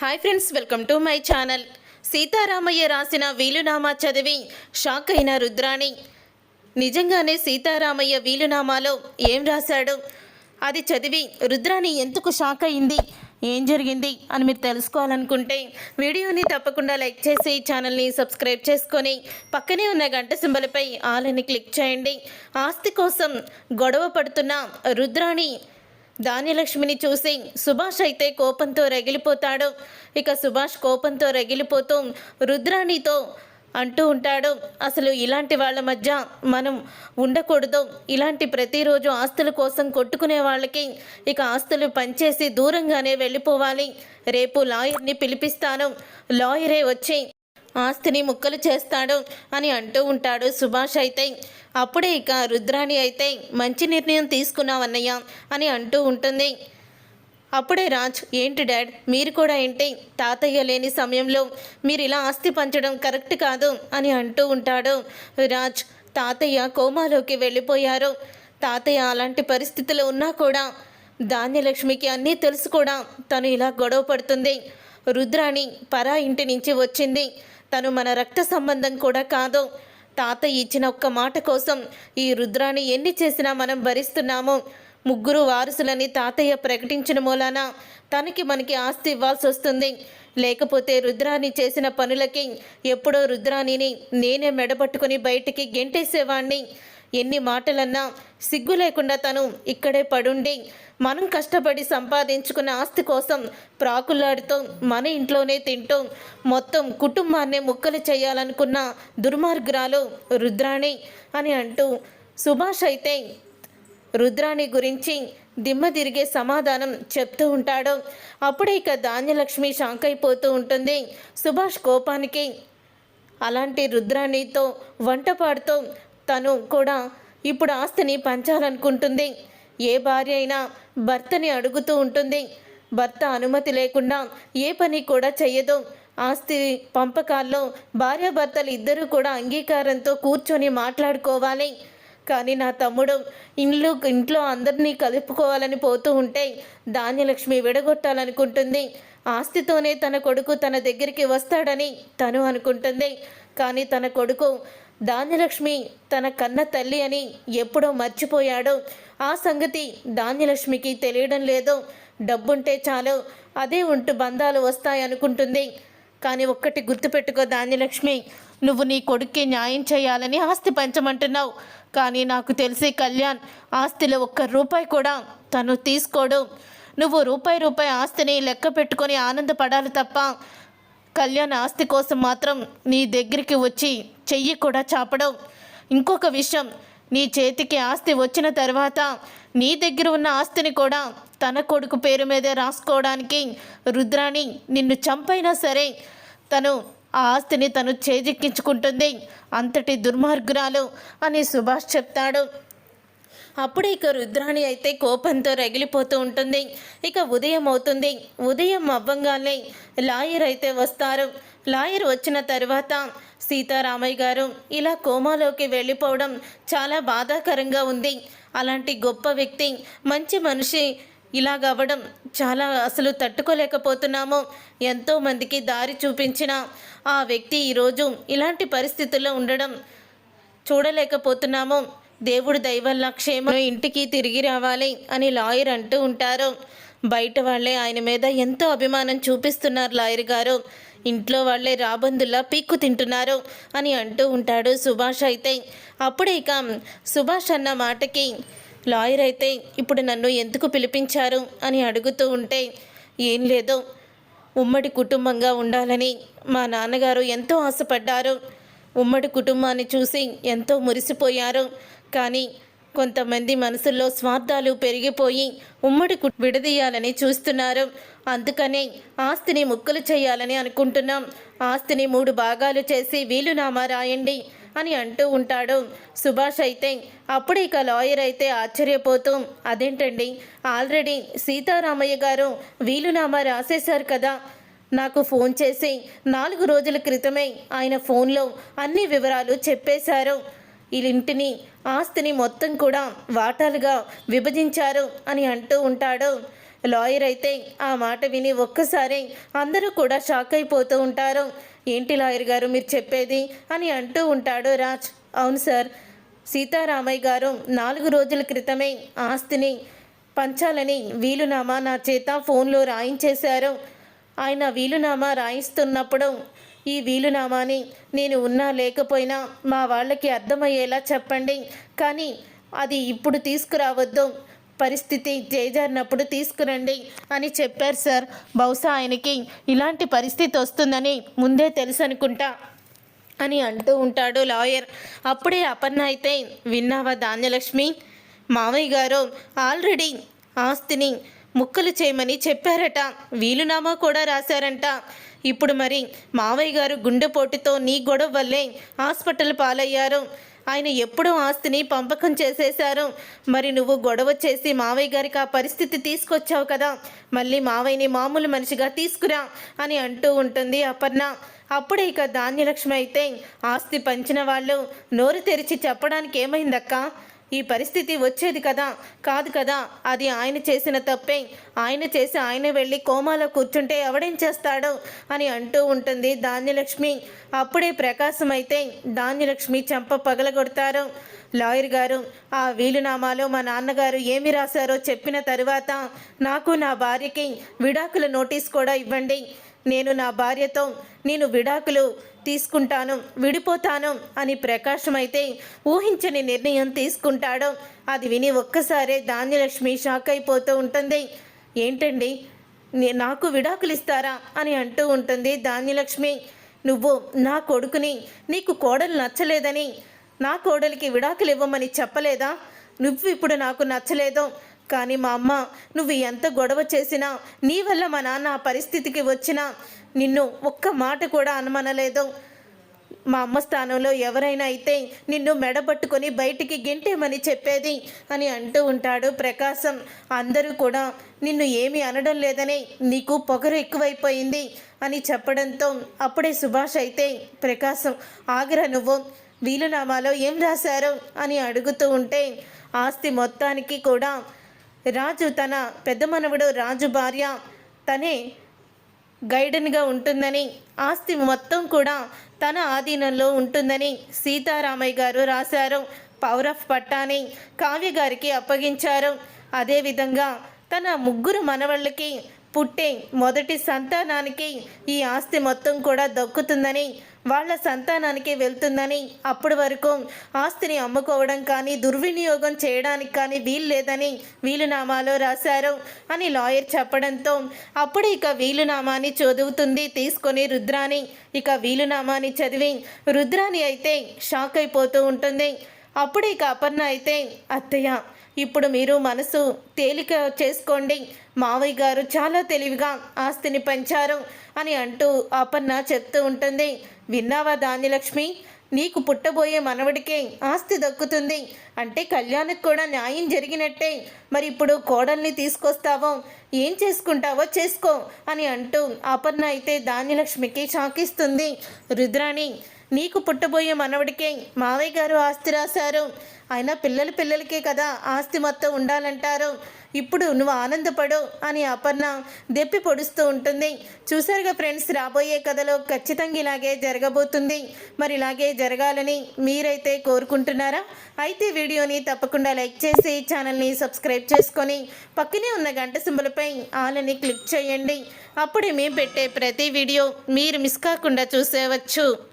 Hi friends welcome to my channel Sitaramayya రాసిన వీలునామా చదివి షాక్ అయిన రుద్రాణి. నిజంగానే సీతారామయ్య వీలునామాలో ఏం రాశాడు? అది చదివి రుద్రాణి ఎందుకు షాక్ అయింది? ఏం జరిగింది? అని మీరు తెలుసుకోవాలనుకుంటే వీడియోని తప్పకుండా లైక్ చేసి ఛానల్ని సబ్స్క్రైబ్ చేసుకొని పక్కనే ఉన్న గంట సింబలపై ఆలని క్లిక్ చేయండి. ఆస్తి కోసం గొడవ పడుతున్న రుద్రాణి ధాన్యలక్ష్మిని చూసి సుభాష్ అయితే కోపంతో రగిలిపోతాడు. ఇక సుభాష్ కోపంతో రగిలిపోతూ రుద్రాణితో అంటూ ఉంటాడు అసలు ఇలాంటి వాళ్ళ మధ్య మనం ఉండకూడదు. ఇలాంటి ప్రతిరోజు ఆస్తుల కోసం కొట్టుకునే వాళ్ళకి ఇక ఆస్తులు పంచేసి దూరంగానే వెళ్ళిపోవాలి. రేపు లాయర్ని పిలిపిస్తాను. లాయరే వచ్చి ఆస్తిని ముక్కలు చేస్తాడు అని అంటూ ఉంటాడు సుభాష్ అయితే. అప్పుడే ఇక రుద్రాణి అయితే మంచి నిర్ణయం తీసుకున్నావన్నయ్య అని అంటూ ఉంటుంది. అప్పుడే రాజ్ ఏంటి డాడ్ మీరు కూడా ఏంటి? తాతయ్య లేని సమయంలో మీరు ఇలా ఆస్తి పంచడం కరెక్ట్ కాదు అని అంటూ ఉంటాడు రాజ్. తాతయ్య కోమాలోకి వెళ్ళిపోయారు. తాతయ్య అలాంటి పరిస్థితులు ఉన్నా కూడా ధాన్యలక్ష్మికి అన్నీ తెలుసు కూడా. తను ఇలా గొడవ పడుతుంది. రుద్రాణి పరా ఇంటి నుంచి వచ్చింది. తను మన రక్త సంబంధం కూడా కాదు. తాతయ్య ఇచ్చిన ఒక్క మాట కోసం ఈ రుద్రాణి ఎన్ని చేసినా మనం భరిస్తున్నాము. ముగ్గురు వారసులని తాతయ్య ప్రకటించిన మూలాన తనకి మనకి ఆస్తి ఇవ్వాల్సి వస్తుంది. లేకపోతే రుద్రాణి చేసిన పనులకి ఎప్పుడో రుద్రాణిని నేనే మెడబట్టుకుని బయటికి గెంటేసేవాణ్ణి. ఎన్ని మాటలన్నా సిగ్గు లేకుండా తను ఇక్కడే పడుండి. మనం కష్టపడి సంపాదించుకున్న ఆస్తి కోసం ప్రాకులాడుతూ మన ఇంట్లోనే తింటూ మొత్తం కుటుంబాన్నే ముక్కలు చేయాలనుకున్న దుర్మార్గురాలు రుద్రాణి అని అంటూ సుభాష్ అయితే రుద్రాణి గురించి దిమ్మ తిరిగే సమాధానం చెప్తూ ఉంటాడు. అప్పుడే ఇక ధాన్యలక్ష్మి షాక్ అయిపోతూ ఉంటుంది. సుభాష్ కోపానికి అలాంటి రుద్రాణితో వంట పాడుతూ తను కూడా ఇప్పుడు ఆస్తిని పంచాలనుకుంటుంది. ఏ భార్య అయినా భర్తని అడుగుతూ ఉంటుంది. భర్త అనుమతి లేకుండా ఏ పని కూడా చెయ్యదు. ఆస్తి పంపకాల్లో భార్యాభర్తలు ఇద్దరూ కూడా అంగీకారంతో కూర్చొని మాట్లాడుకోవాలి. కానీ నా తమ్ముడు ఇంట్లో ఇంట్లో అందరినీ కలుపుకోవాలని పోతూ ఉంటే ధాన్యలక్ష్మి విడగొట్టాలనుకుంటుంది. ఆస్తితోనే తన కొడుకు తన దగ్గరికి వస్తాడని తను అనుకుంటుంది. కానీ తన కొడుకు ధాన్యలక్ష్మి తన కన్న తల్లి అని ఎప్పుడో మర్చిపోయాడు. ఆ సంగతి ధాన్యలక్ష్మికి తెలియడం లేదు. డబ్బుంటే చాలు అదే ఉంటూ బంధాలు వస్తాయనుకుంటుంది కానీ ఒక్కటి గుర్తుపెట్టుకో ధాన్యలక్ష్మి నువ్వు నీ కొడుక్కి న్యాయం చేయాలని ఆస్తి పంచమంటున్నావు. కానీ నాకు తెలిసి కళ్యాణ్ ఆస్తిలో ఒక్క రూపాయి కూడా తను తీసుకోడు. నువ్వు రూపాయి రూపాయి ఆస్తిని లెక్క పెట్టుకొని ఆనందపడాలి తప్ప కళ్యాణ్ ఆస్తి కోసం మాత్రం నీ దగ్గరికి వచ్చి చెయ్యి కూడా చాపడం. ఇంకొక విషయం నీ చేతికి ఆస్తి వచ్చిన తర్వాత నీ దగ్గర ఉన్న ఆస్తిని కూడా తన కొడుకు పేరు మీదే రాసుకోవడానికి రుద్రాణి నిన్ను చంపైనా సరే తను ఆ ఆస్తిని తను చేజిక్కించుకుంటుంది. అంతటి దుర్మార్గురాలు అని సుభాష్ చెప్తాడు. అప్పుడే ఇక రుద్రాణి అయితే కోపంతో రగిలిపోతూ ఉంటుంది. ఇక ఉదయం అవుతుంది. ఉదయం అవ్వంగానే లాయర్ అయితే వస్తారు. లాయర్ వచ్చిన తర్వాత సీతారామయ్య గారు ఇలా కోమాలోకి వెళ్ళిపోవడం చాలా బాధాకరంగా ఉంది. అలాంటి గొప్ప వ్యక్తి మంచి మనిషి ఇలాగవ్వడం చాలా అసలు తట్టుకోలేకపోతున్నాము. ఎంతోమందికి దారి చూపించిన ఆ వ్యక్తి ఈరోజు ఇలాంటి పరిస్థితుల్లో ఉండడం చూడలేకపోతున్నాము. దేవుడు దయవల్ల క్షేమం ఇంటికి తిరిగి రావాలి అని లాయర్ అంటూ ఉంటారు. బయట వాళ్ళే ఆయన మీద ఎంతో అభిమానం చూపిస్తున్నారు లాయర్ గారు. ఇంట్లో వాళ్ళే రాబందుల్లా పీక్కు తింటున్నారు అని అంటూ ఉంటాడు సుభాష్ అయితే. అప్పుడే ఇక సుభాష్ అన్న మాటకి లాయర్ అయితే ఇప్పుడు నన్ను ఎందుకు పిలిపించారు అని అడుగుతూ ఉంటే ఏం లేదు ఉమ్మడి కుటుంబంగా ఉండాలని మా నాన్నగారు ఎంతో ఆశపడ్డారు. ఉమ్మడి కుటుంబాన్ని చూసి ఎంతో మురిసిపోయారు. కానీ కొంతమంది మనసుల్లో స్వార్థాలు పెరిగిపోయి ఉమ్మడి విడదీయాలని చూస్తున్నారు. అందుకనే ఆస్తిని ముక్కలు చేయాలని అనుకుంటున్నాం. ఆస్తిని మూడు భాగాలు చేసి వీలునామా రాయండి అని అంటూ ఉంటాడు. సుభాష్ అయితే అప్పుడు ఇక లాయర్ అయితే ఆశ్చర్యపోతూ. అదేంటండి? ఆల్రెడీ సీతారామయ్య గారు వీలునామా రాసేశారు కదా. నాకు ఫోన్ చేసి నాలుగు రోజుల క్రితమే ఆయన ఫోన్లో అన్ని వివరాలు చెప్పేశారు. ఈ ఇంటిని ఆస్తిని మొత్తం కూడా వాటాలుగా విభజించారు అని అంటూ ఉంటాడు. లాయర్ అయితే ఆ మాట విని ఒక్కసారి అందరూ కూడా షాక్ అయిపోతూ ఉంటారు. ఏంటి లాయర్ గారు మీరు చెప్పేది? అని అంటూ ఉంటాడు రాజ్. అవును సార్ సీతారామయ్య గారు నాలుగు రోజుల క్రితమే ఆస్తిని పంచాలని వీలునామా నా చేత ఫోన్లో రాయించేశారు. ఆయన వీలునామా రాయిస్తున్నప్పుడు ఈ వీలునామాని నేను ఉన్నా లేకపోయినా మా వాళ్ళకి అర్థమయ్యేలా చెప్పండి. కానీ అది ఇప్పుడు తీసుకురావద్దు. పరిస్థితి చేజారినప్పుడు తీసుకురండి అని చెప్పారు సార్. బహుశా ఆయనకి ఇలాంటి పరిస్థితి వస్తుందని ముందే తెలుసు అనుకుంటా అని అంటూ ఉంటాడు లాయర్. అప్పుడే అపర్ణ అయితే విన్నావా ధాన్యలక్ష్మి? మావయ్య గారు ఆల్రెడీ ఆస్తిని ముక్కలు చేయమని చెప్పారట. వీలునామా కూడా రాశారంట. ఇప్పుడు మరి మావయ్య గారు గుండెపోటుతో నీ గొడవ వల్లే హాస్పిటల్ పాలయ్యారు. ఆయన ఎప్పుడూ ఆస్తిని పంపకం చేసేశారు. మరి నువ్వు గొడవ చేసి మావయ్య గారికి ఆ పరిస్థితి తీసుకొచ్చావు కదా. మళ్ళీ మావయ్యని మామూలు మనిషిగా తీసుకురా అని అంటూ ఉంటుంది అపర్ణ. అప్పుడే ఇక ధాన్యలక్ష్మి అయితే ఆస్తి పంచిన వాళ్ళు నోరు తెరిచి చెప్పడానికి ఏమైందక్క ఈ పరిస్థితి వచ్చేది కదా కాదు కదా? అది ఆయన చేసిన తప్పే. ఆయన చేసి ఆయన వెళ్ళి కోమాలో కూర్చుంటే ఎవడేం చేస్తాడు? అని అంటూ ఉంటుంది ధాన్యలక్ష్మి. అప్పుడే ప్రకాశం అయితే ధాన్యలక్ష్మి చెంప పగలగొడతారు. లాయర్ గారు ఆ వీలునామాలో మా నాన్నగారు ఏమి రాశారో చెప్పిన తరువాత నాకు నా భార్యకి విడాకుల నోటీస్ కూడా ఇవ్వండి. నేను నా భార్యతో నేను విడాకులు తీసుకుంటాను విడిపోతాను అని ప్రకాశం అయితే ఊహించని నిర్ణయం తీసుకుంటాడు. అది విని ఒక్కసారే ధాన్యలక్ష్మి షాక్ అయిపోతూ ఉంటుంది. ఏంటండి? నాకు విడాకులు ఇస్తారా? అని అంటూ ఉంటుంది ధాన్యలక్ష్మి. నువ్వు నా కొడుకుని నీకు కోడలు నచ్చలేదని. నా కోడలికి విడాకులు ఇవ్వమని చెప్పలేదా? నువ్వు ఇప్పుడు నాకు నచ్చలేదు. కానీ మా అమ్మ నువ్వు ఎంత గొడవ చేసినా నీ వల్ల మా నాన్న ఆ పరిస్థితికి వచ్చినా నిన్ను ఒక్క మాట కూడా అనుమనలేదు. మా అమ్మ స్థానంలో ఎవరైనా అయితే నిన్ను మెడబట్టుకొని బయటికి గెంటేమని చెప్పేది అని అంటూ ఉంటాడు ప్రకాశం. అందరూ కూడా నిన్ను ఏమీ అనడం లేదని నీకు పొగరు ఎక్కువైపోయింది అని చెప్పడంతో అప్పుడే సుభాష్ అయితే ప్రకాశం ఆగరా నువ్వు వీలునామాలో ఏం రాశారు? అని అడుగుతూ ఉంటే ఆస్తి మొత్తానికి కూడా రాజు తన పెద్ద మనవడు రాజు భార్య తనే గైడెన్గా ఉంటుందని ఆస్తి మొత్తం కూడా తన ఆధీనంలో ఉంటుందని సీతారామయ్య గారు రాశారు. పవర్ ఆఫ్ పట్టాని కావ్య గారికి అప్పగించారు. అదేవిధంగా తన ముగ్గురు మనవళ్ళకి పుట్టే మొదటి సంతానానికి ఈ ఆస్తి మొత్తం కూడా దక్కుతుందని వాళ్ళ సంతానానికి వెళ్తుందని అప్పటి వరకు ఆస్తిని అమ్ముకోవడం కానీ దుర్వినియోగం చేయడానికి కానీ వీలు లేదని వీలునామాలో రాశారు అని లాయర్ చెప్పడంతో అప్పుడు ఇక వీలునామాని చదువుతుంది తీసుకొని రుద్రాని ఇక వీలునామాని చదివి రుద్రాని అయితే షాక్ అయిపోతూ ఉంటుంది. అప్పుడు ఇక అపర్ణ అయితే అత్తయ్య ఇప్పుడు మీరు మనసు తేలిక చేసుకోండి. మావయ్య గారు చాలా తెలివిగా ఆస్తిని పెంచారు అని అంటూ అపర్ణ చెప్తూ ఉంటుంది. విన్నావా ధాన్యలక్ష్మి? నీకు పుట్టబోయే మనవడికే ఆస్తి దక్కుతుంది. అంటే కళ్యాణ్కి కూడా న్యాయం జరిగినట్టే. మరి ఇప్పుడు కోడల్ని తీసుకొస్తావో ఏం చేసుకుంటావో చేసుకో అని అంటూ అపర్ణ అయితే ధాన్యలక్ష్మికి షాకిస్తుంది. రుద్రాణి నీకు పుట్టబోయే మనవడికే మావయ్య గారు ఆస్తి రాశారు. అయినా పిల్లల పిల్లలకే కదా ఆస్తి మొత్తం ఉండాలంటారు. ఇప్పుడు నువ్వు ఆనందపడు అని అపర్ణ దెప్పి పొడుస్తూ ఉంటుంది. చూసారుగా ఫ్రెండ్స్ రాబోయే కథలో ఖచ్చితంగా ఇలాగే జరగబోతుంది. మరి ఇలాగే జరగాలని మీరైతే కోరుకుంటున్నారా? అయితే వీడియోని తప్పకుండా లైక్ చేసి ఛానల్ని సబ్స్క్రైబ్ చేసుకొని పక్కనే ఉన్న గంట సింబలపై ఆలని క్లిక్ చేయండి. అప్పుడే మేము పెట్టే ప్రతి వీడియో మీరు మిస్ కాకుండా చూసేవచ్చు.